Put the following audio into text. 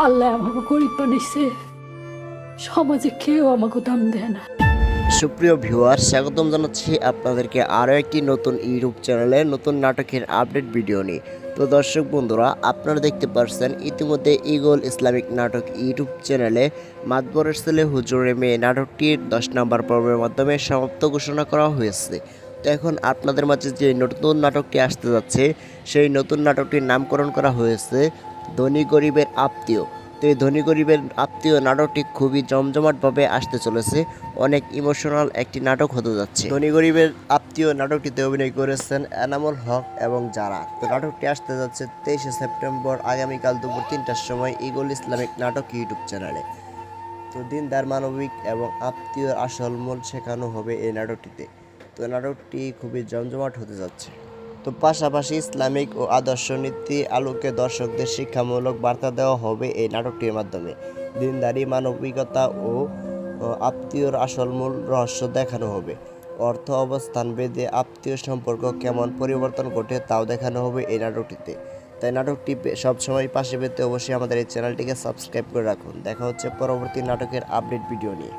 আল্লাহ আমাকে গরিব বানিয়েছে। সমাজে কেউ আমাকে দাম দেয় না। সুপ্রিয় ভিউয়ার স্বাগতম জানাচ্ছি আপনাদেরকে আরও একটি নতুন ইউটিউব চ্যানেলে নতুন নাটকের আপডেট ভিডিও নিয়ে। তো দর্শক বন্ধুরা, আপনারা দেখতে পাচ্ছেন ইতিমধ্যে ইগল ইসলামিক নাটক ইউটিউব চ্যানেলে মাতবরের ছেলে হুজুরে মেয়ে নাটকটির দশ নম্বর পর্বের মাধ্যমে সমাপ্ত ঘোষণা করা হয়েছে। তো এখন আপনাদের মাঝে যে নতুন নাটকটি আসতে যাচ্ছে, সেই নতুন নাটকটির নামকরণ করা হয়েছে ধনী গরিবের আত্মীয়। তো এই ধনী গরিবের আত্মীয় নাটকটি খুবই জমজমাটভাবে আসতে চলেছে। অনেক ইমোশনাল একটি নাটক হতে যাচ্ছে। ধনী গরিবের আত্মীয় নাটকটিতে অভিনয় করেছেন এনামুল হক এবং যারা। তো নাটকটি আসতে যাচ্ছে তেইশে সেপ্টেম্বর, আগামীকাল দুপুর তিনটার সময় ইগল ইসলামিক নাটক ইউটিউব চ্যানেলে। তো দিনদার, মানবিক এবং আত্মীয় আসল মূল শেখানো হবে এই নাটকটিতে। তো নাটকটি খুবই জমজমাট হতে যাচ্ছে। তো পাশাপাশি ইসলামিক ও আদর্শ নীতি আলোকে দর্শকদের শিক্ষামূলক বার্তা দেওয়া হবে এই নাটকটির মাধ্যমে। দিনদারি, মানবিকতা ও আত্মীয়র আসল মূল রহস্য দেখানো হবে। অর্থ, অবস্থান বেদে আত্মীয় সম্পর্ক কেমন পরিবর্তন ঘটে তাও দেখানো হবে এই নাটকটিতে। তাই নাটকটি সবসময় পাশে পেতে অবশ্যই আমাদের এই চ্যানেলটিকে সাবস্ক্রাইব করে রাখুন। দেখা হচ্ছে পরবর্তী নাটকের আপডেট ভিডিও নিয়ে।